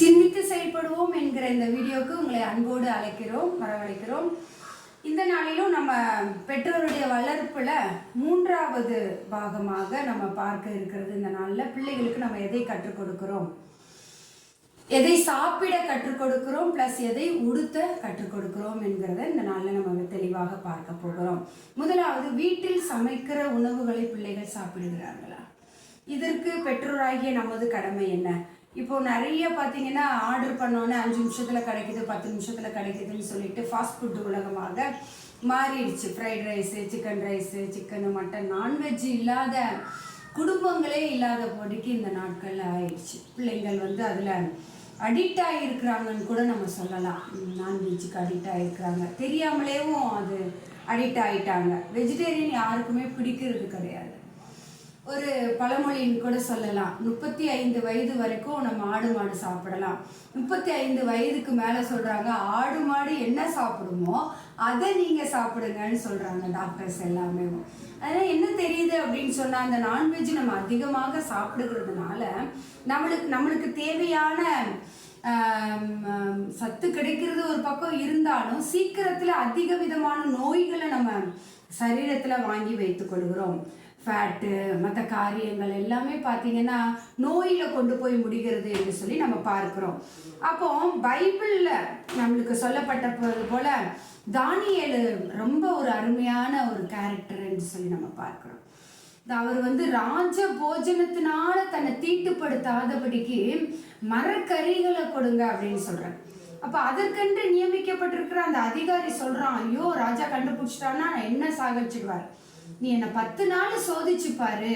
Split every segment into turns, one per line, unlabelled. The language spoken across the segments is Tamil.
சிந்தித்து செயல்படுவோம் என்கிற இந்த வீடியோவுக்கு உங்களை அன்போடு அழைக்கிறோம் வரவழைக்கிறோம். இந்த நாளிலும் நம்ம பெற்றோருடைய வளர்ப்புல மூன்றாவது பாகமாக நம்ம பார்க்க இருக்கிறது இந்த நாளில். பிள்ளைகளுக்கு நம்ம எதை கற்றுக் கொடுக்கிறோம்? எதை சாப்பிட கற்றுக் கொடுக்கிறோம்? ப்ளஸ் எதை உடுத்த கற்றுக் கொடுக்கிறோம் என்கிறத இந்த நாளில் நம்ம தெளிவாக பார்க்க போகிறோம். முதலாவது வீட்டில் சமைக்கிற உணவுகளை பிள்ளைகள் சாப்பிடுகிறார்களா? இதற்கு பெற்றோராகிய நமது கடமை என்ன? இப்போ நிறைய பார்த்தீங்கன்னா ஆர்டர் பண்ணோன்னே அஞ்சு நிமிஷத்தில் கிடைக்குது பத்து நிமிஷத்தில் கிடைக்குதுன்னு சொல்லிட்டு ஃபாஸ்ட் ஃபுட் உலகமாக மாறிடுச்சு. Fried rice chicken rice chicken mutton non veg இல்லாத குடும்பங்களே இல்லாத பொடிக்கு இந்த நாட்களில் ஆயிடுச்சு. பிள்ளைங்கள் வந்து அதில் அடிக்ட் ஆகியிருக்கிறாங்கன்னு கூட நம்ம சொல்லலாம். நான்வெஜ்ஜுக்கு அடிக்ட் ஆகிருக்கிறாங்க தெரியாமலேவும் அது அடிக்ட் ஆகிட்டாங்க வெஜிடேரியன் யாருக்குமே பிடிக்கிறது கிடையாது. ஒரு பழமொழின்னு கூட சொல்லலாம். முப்பத்தி ஐந்து வயது வரைக்கும் நம்ம ஆடு மாடு சாப்பிடலாம். முப்பத்தி ஐந்து வயதுக்கு மேலே சொல்கிறாங்க ஆடு மாடு என்ன சாப்பிடுமோ அதை நீங்கள் சாப்பிடுங்கன்னு சொல்கிறாங்க டாக்டர்ஸ் எல்லாமே. அதனால் என்ன தெரியுது அப்படின்னு சொன்னால் அந்த நான்வெஜ் நம்ம அதிகமாக சாப்பிடுகிறதுனால நம்மளுக்கு நம்மளுக்கு தேவையான சத்து கிடைக்கிறது ஒரு பக்கம் இருந்தாலும் சீக்கிரத்தில் அதிக விதமான நோய்களை நம்ம சரீரத்தில் வாங்கி வைத்துக் கொள்கிறோம். ஃபேட்டு மற்ற காரியங்கள் எல்லாமே பார்த்தீங்கன்னா நோயில் கொண்டு போய் முடிகிறது என்று சொல்லி நம்ம பார்க்குறோம். அப்போ பைபிளில் நம்மளுக்கு சொல்லப்பட்டது போல் தானியல் ரொம்ப ஒரு அருமையான ஒரு கேரக்டர் என்று சொல்லி நம்ம பார்க்குறோம். இந்த அவர் வந்து ராஜ போஜனத்தினால தன்னை தீட்டுப்படுத்தாதபடிக்கு மரக்கறிகளை கொடுங்க அப்படின்னு சொல்கிறார் அப்போ அதற்கென்று நியமிக்கப்பட்டிருக்கிற அந்த அதிகாரி சொல்கிறான் ஐயோ ராஜா கண்டுபிடிச்சிட்டான்னா என்ன சாகச்சிடுவார் நீ என்னை பத்து நாள் சோதிச்சு பாரு.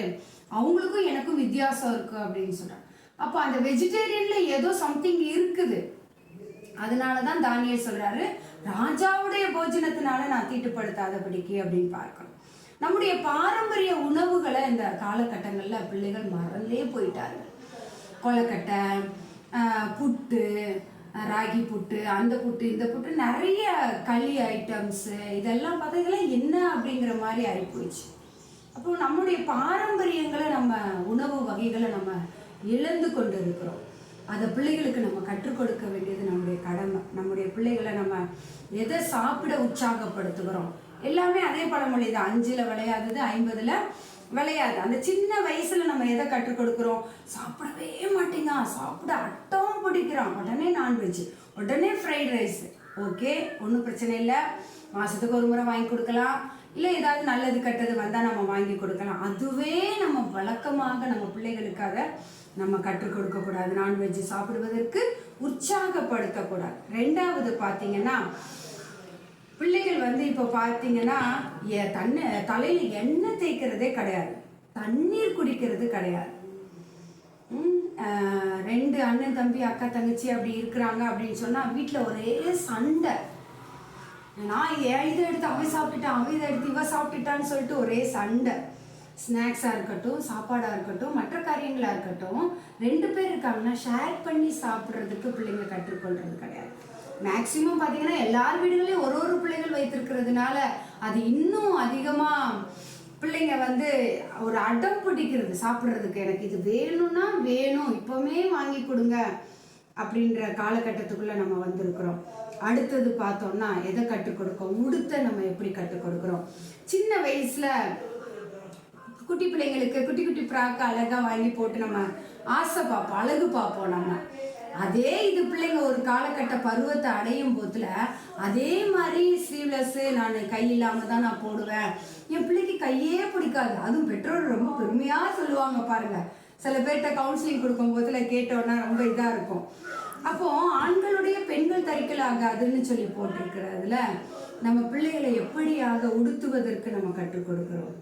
அவங்களுக்கும் எனக்கும் வித்தியாசம் இருக்கு அப்படின்னு சொல்றான் அப்போ அந்த வெஜிடேரியன்ல ஏதோ சம்திங் இருக்குது. அதனால தான் தானியல் சொல்றாரு ராஜாவுடைய போஜனத்தினால நான் தீட்டுப்படுத்தாதபடிக்கு அப்படின்னு பார்க்கணும். நம்முடைய பாரம்பரிய உணவுகளை இந்த காலகட்டங்களில் பிள்ளைகள் மறந்தே போயிட்டார்கள். கொலக்கட்டை ஆஹ், புட்டு ராகி புட்டு அந்த புட்டு இந்த புட்டு நிறைய களி ஐட்டம்ஸு இதெல்லாம் பார்த்தா இதெல்லாம் என்ன அப்படிங்கிற மாதிரி ஆகிப்போச்சு அப்போ நம்முடைய பாரம்பரியங்களை நம்ம உணவு வகைகளை நம்ம இழந்து கொண்டு இருக்கிறோம் அதை பிள்ளைகளுக்கு நம்ம கற்றுக் கொடுக்க வேண்டியது நம்முடைய கடமை. நம்முடைய பிள்ளைகளை நம்ம எதை சாப்பிட உற்சாகப்படுத்துகிறோம்? எல்லாமே அதே பழமொழி தான் அஞ்சில் விளையாதது ஐம்பதில் விளையாது. அந்த சின்ன வயசுல நம்ம எதை கற்றுக் கொடுக்குறோம்? சாப்பிடவே மாட்டேங்க. சாப்பிட அட்டம் பிடிக்கிறான். உடனே நான்வெஜ் உடனே ஃப்ரைட் ரைஸ் ஓகே ஒன்றும் பிரச்சனை இல்லை. மாதத்துக்கு ஒரு முறை வாங்கி கொடுக்கலாம். இல்லை ஏதாவது நல்லது கெட்டது வந்தால் நம்ம வாங்கி கொடுக்கலாம். அதுவே நம்ம வழக்கமாக நம்ம பிள்ளைகளுக்காக நம்ம கற்றுக் கொடுக்கக்கூடாது நான்வெஜ் சாப்பிடுவதற்கு உற்சாகப்படுத்தக்கூடாது ரெண்டாவது பார்த்தீங்கன்னா பிள்ளைகள் வந்து இப்போ பார்த்தீங்கன்னா எ- தண்ணி தலையில் எண்ணெய் தேய்க்கிறதே கிடையாது. தண்ணீர் குடிக்கிறது கிடையாது. ரெண்டு அண்ணன் தம்பி அக்கா தங்கச்சி அப்படி இருக்கிறாங்க அப்படின்னு சொன்னால் வீட்டில் ஒரே சண்டை. நான் ஏன் இதை எடுத்து அவன் சாப்பிட்டுட்டான் அவன் இதை எடுத்து இவன் சாப்பிட்டுட்டான்னு சொல்லிட்டு ஒரே சண்டை. ஸ்நாக்ஸாக இருக்கட்டும் சாப்பாடாக இருக்கட்டும் மற்ற காரியங்களாக இருக்கட்டும் ரெண்டு பேர் இருக்காங்கன்னா ஷேர் பண்ணி சாப்பிட்றதுக்கு பிள்ளைங்க கற்றுக்கொள்வது கிடையாது. மேக்சிமம் பார்த்தீங்கன்னா எல்லார் வீடுகளையும் ஒரு ஒரு பிள்ளைகள் வைத்திருக்கிறதுனால அது இன்னும் அதிகமாக பிள்ளைங்க வந்து ஒரு அடம் பிடிக்கிறது சாப்பிட்றதுக்கு. எனக்கு இது வேணும்னா வேணும் இப்போவுமே வாங்கி கொடுங்க அப்படின்ற காலகட்டத்துக்குள்ளே நம்ம வந்திருக்கிறோம். அடுத்தது பார்த்தோம்னா எதை கற்றுக் கொடுக்கோம்? உடுத்த நம்ம எப்படி கற்றுக் கொடுக்குறோம்? சின்ன வயசில் குட்டி பிள்ளைங்களுக்கு குட்டி குட்டி ஃப்ராக் அழகாக வாங்கி போட்டு நம்ம ஆசை பார்ப்போம் அழகு பார்ப்போம் நம்ம. அதே இது பிள்ளைங்க ஒரு காலகட்ட பருவத்தை அடையும் போதுல அதே மாதிரி ஸ்லீவ்லெஸ்ஸு நான் கை இல்லாம தான் நான் போடுவேன். என் பிள்ளைக்கு கையே பிடிக்காது. அதுவும் பெற்றோர் ரொம்ப பெருமையா சொல்லுவாங்க பாருங்க. சில பேர்கிட்ட கவுன்சிலிங் கொடுக்கும் போதுல கேட்டோன்னா ரொம்ப இதா இருக்கும். அப்போ ஆண்களுடைய பெண்கள் தரிக்கல் ஆகாதுன்னு சொல்லி போட்டிருக்கிறதுல நம்ம பிள்ளைகளை எப்படியாக உடுத்துவதற்கு நம்ம கற்றுக் கொடுக்கிறோம்?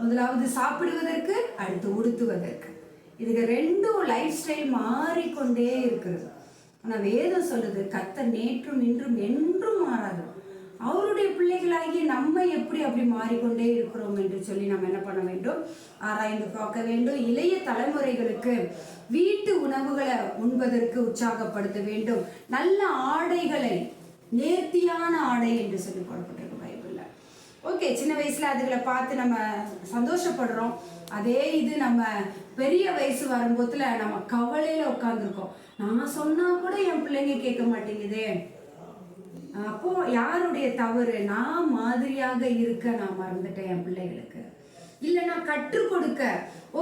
முதலாவது சாப்பிடுவதற்கு அடுத்து உடுத்துவதற்கு. இதுக்கு ரெண்டும் லைஃப் ஸ்டைல் மாறிக்கொண்டே இருக்கிறது. ஆனால் வேதம் சொல்லுது கத்த நேற்றும் இன்றும் என்றும் மாறாது. அவருடைய பிள்ளைகளாகி நம்ம எப்படி அப்படி மாறிக்கொண்டே இருக்கிறோம் என்று சொல்லி நம்ம என்ன பண்ண வேண்டும்? ஆராய்ந்து பார்க்க வேண்டும். இளைய தலைமுறைகளுக்கு வீட்டு உணவுகளை உண்பதற்கு உற்சாகப்படுத்த வேண்டும். நல்ல ஆடைகளை நேர்த்தியான ஆடை என்று சொல்லி போடப்பட்டிருக்கு ஓகே சின்ன வயசுல அதுகளை பார்த்து நம்ம சந்தோஷப்படுறோம். அதே இது நம்ம பெரிய வயசு வரும்போதுல நம்ம கவலையில உட்காந்துருக்கோம் நான் சொன்னா கூட என் பிள்ளைங்க கேட்க மாட்டேங்குதே. அப்போ யாருடைய தவறு? நான் மாதிரியாக இருக்க நான் மறந்துட்டேன் என் பிள்ளைகளுக்கு. இல்லை நான் கற்றுக் கொடுக்க.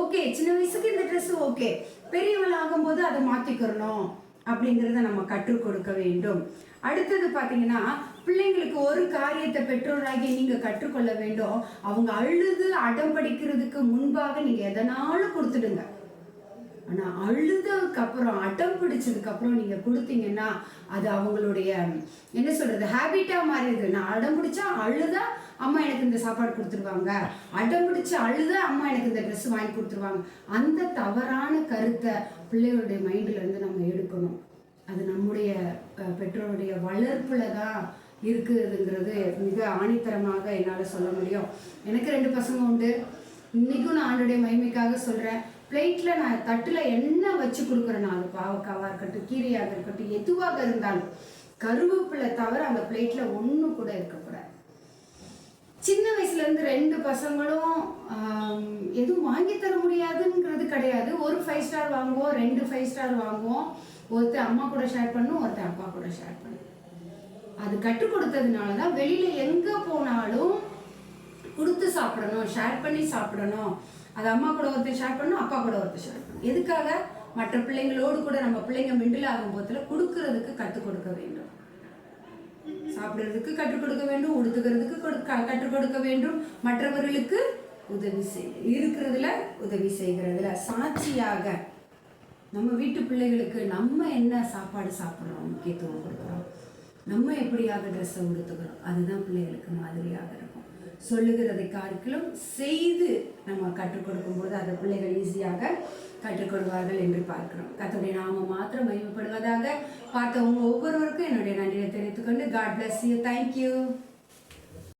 ஓகே சின்ன வயசுக்கு இந்த ட்ரெஸ் ஓகே பெரியவளாகும் போது அதை மாத்திக்கிறணும் அப்படிங்கிறத நம்ம கற்றுக் கொடுக்க வேண்டும். அடுத்தது பார்த்தீங்கன்னா பிள்ளைங்களுக்கு ஒரு காரியத்தை பெற்றோராகி நீங்க கற்றுக்கொள்ள வேண்டும். அவங்க அழுது அடம் படிக்கிறதுக்கு முன்பாக நீங்க எதனாலும் கொடுத்துடுங்க. ஆனா அழுததுக்கு அப்புறம் அடம் பிடிச்சதுக்கு அப்புறம் நீங்க கொடுத்தீங்கன்னா அது அவங்களுடைய என்ன சொல்றது ஹேபிட்டா மாறிடுது நான் அடம் பிடிச்சா அழுதா அம்மா எனக்கு இந்த சாப்பாடு கொடுத்துருவாங்க. அடம் பிடிச்சு அழுத அம்மா எனக்கு இந்த ட்ரெஸ் வாங்கி கொடுத்துருவாங்க. அந்த தவறான கருத்தை பிள்ளைகளுடைய மைண்ட்ல இருந்து நம்ம எடுக்கணும். அது நம்முடைய பெற்றோருடைய வளர்ப்புல தான் இருக்குதுங்கிறது மிக ஆணித்தரமாக என்னால் சொல்ல முடியும். எனக்கு ரெண்டு பசங்க உண்டு. இன்றைக்கும் நான் ஆண்டுடைய மகிமைக்காக சொல்கிறேன் பிளேட்டில் நான் தட்டில் என்ன வச்சு கொடுக்குறேன் நான் அது பாவக்காவாக இருக்கட்டும் கீரையாக இருக்கட்டும் எதுவாக இருந்தாலும் கருவேப்பிலை தவிர அந்த பிளேட்டில் ஒன்று கூட இருக்கக்கூடாது சின்ன வயசுலேருந்து ரெண்டு பசங்களும் எதுவும் வாங்கி தர முடியாதுங்கிறது கிடையாது. ஒரு ஃபைவ் ஸ்டார் வாங்குவோம் ரெண்டு ஃபைவ் ஸ்டார் வாங்குவோம். ஒருத்தர் அம்மா கூட ஷேர் பண்ணும் ஒருத்தர் அப்பா கூட ஷேர் பண்ணும். அது கற்றுக் கொடுத்ததுனால தான் வெளியில எங்க போனாலும் கொடுத்து சாப்பிடணும் ஷேர் பண்ணி சாப்பிடணும். அது அம்மா கூட ஒருத்தர் ஷேர் பண்ணணும் அப்பா கூட ஒருத்தர் ஷேர் பண்ணணும். எதுக்காக? மற்ற பிள்ளைங்களோடு கூட நம்ம பிள்ளைங்க மிண்டில் ஆகும் போதில் கொடுக்கறதுக்கு கற்றுக் கொடுக்க வேண்டும். சாப்பிட்றதுக்கு கற்றுக் கொடுக்க வேண்டும் உடுத்துக்கிறதுக்கு கற்றுக் கொடுக்க வேண்டும். மற்றவர்களுக்கு உதவி செய் இருக்கிறதுல உதவி செய்கிறதுல சாட்சியாக நம்ம வீட்டு பிள்ளைகளுக்கு நம்ம என்ன சாப்பாடு சாப்பிட்றோம் முக்கியத்துவம் கொடுக்குறோம் நம்ம எப்படியாக ட்ரெஸ்ஸை உடுத்துக்கிறோம் அதுதான் பிள்ளைகளுக்கு மாதிரியாக இருக்கும். சொல்லுகிறதை காட்டிலும் செய்து நம்ம கற்றுக் கொடுக்கும்போது அதை பிள்ளைகள் ஈஸியாக கற்றுக்கொள்வார்கள் என்று பார்க்கிறோம். கத்தோடைய நாம மாத்திரம் மகிமைப்படுவதாக பார்த்தவங்க ஒவ்வொருவருக்கும் என்னுடைய நன்றியை தெரிவித்துக்கொண்டு காட் பிளஸ் யூ தேங்க்யூ